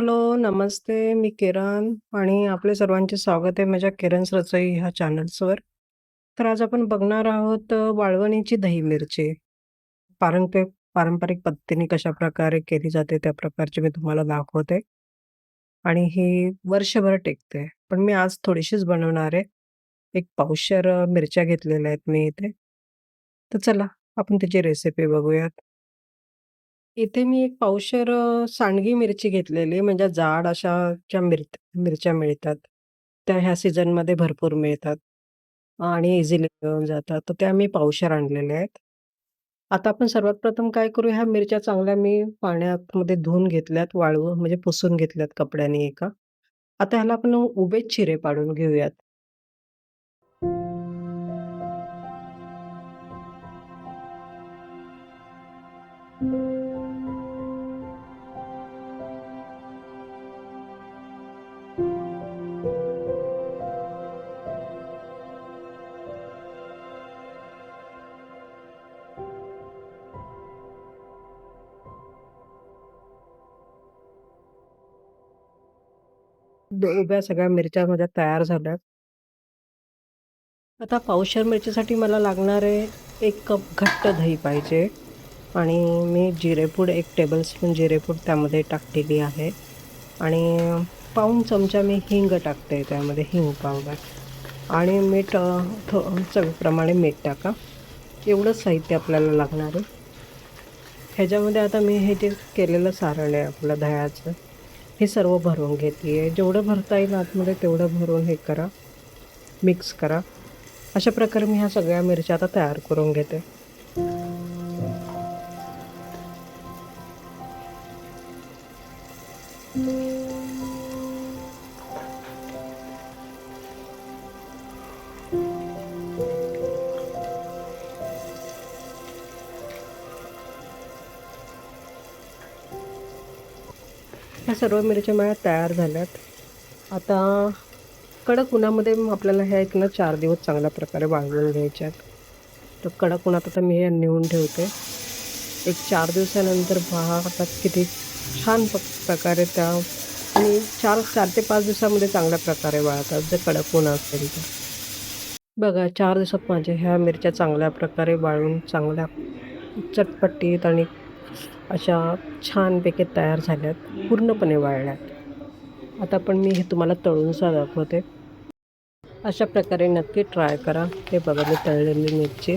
Hello, नमस्ते. मी किरण आणि आपले सर्वांचे स्वागत आहे माझ्या किरण's रसोई ह्या चॅनल्सवर. तर आज आपण बघणार आहोत अ, वाळवणीची दही मिरची. पारंपरिक पारंपरिक पद्धतीने कशाप्रकारे केली जाते त्या प्रकारची मी तुम्हाला दाखवते. आणि ही वर्षभर टिकते. पण मी आज थोडीशीच बनवणार आहे. एक पावशेर अ, मिरच्या घेतलेल्या आहेत मी इथे. तर चला आपण त्याची रेसिपी बघूयात. इथे मी एक पावशेर अ, सांडगी मिरची घेतलेली आहे. म्हणजे जाड अशा ज्या मिर मिरच्या मिळतात. त्या ह्या सीझनमध्ये भरपूर मिळतात आणि इझिली मिळून जातात. तर त्या मी पावशेर आणलेल्या आहेत. आता आपण सर्वात प्रथम काय करू ह्या मिरच्या चांगल्या मी पाण्यामध्ये धुवून घेतल्यात, वाळवून म्हणजे पुसून घेतल्यात कपड्याने एका. आता ह्याला आपण उभे चिरे पाडून घेऊयात. उभ्या सगळ्या मिरच्या माझ्या तयार झाल्यात. आता पावशेर मिरचीसाठी मला लागणारे एक कप घट्ट दही पाहिजे आणि मी जिरेपूड एक टेबलस्पून जिरेपूड त्यामध्ये टाकलेली आहे आणि पाऊण चमचा मी हिंग टाकते त्यामध्ये हिंग पावडर आणि मीठ थो चवीप्रमाणे मीठ टाका. एवढंच साहित्य आपल्याला लागणार आहे. ह्याच्यामध्ये आता मी हे जे केलेलं सारण आहे आपलं दह्याचं, हे सर्व भरून घेते आहे. जेवढं भरता येईल आतमध्ये तेवढं भरून हे करा, मिक्स करा. अशा प्रकारे मी ह्या सगळ्या मिरच्या आता तयार करून घेते. ह्या सर्व मिरच्या माझ्या तयार झाल्यात. आता कडक उन्हामध्ये आपल्याला ह्या एक ना चार दिवस चांगल्या प्रकारे वाळवून घ्यायच्या आहेत. तर कडक उन्हात आता मी हे नेऊन ठेवते. एक चार दिवसानंतर पहा किती छान प प्रकारे त्या आणि 4 4 ते पाच दिवसामध्ये चांगल्या प्रकारे वाळतात जर कडक ऊन असेल तर. बघा चार दिवसात माझ्या ह्या मिरच्या चांगल्या प्रकारे वाळून चांगल्या चटपटीत आणि अशा छानपैकी तयार झाल्यात. पूर्णपणे वाळल्यात. आता पण मी हे तुम्हाला तळूनसा दाखवते. अशा प्रकारे नक्की ट्राय करा. हे बघा मी तळलेली मिरची.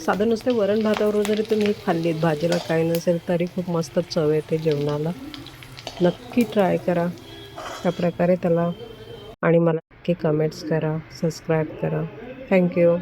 साधं नुसते वरण भातावर जरी तुम्ही खाल्लीत, भाजीला काही नसेल तरी खूप मस्त चव येते जेवणाला. नक्की ट्राय करा. त्या प्रकारे त्याला आणि मला नक्की कमेंट्स करा, सबस्क्राईब करा. थँक्यू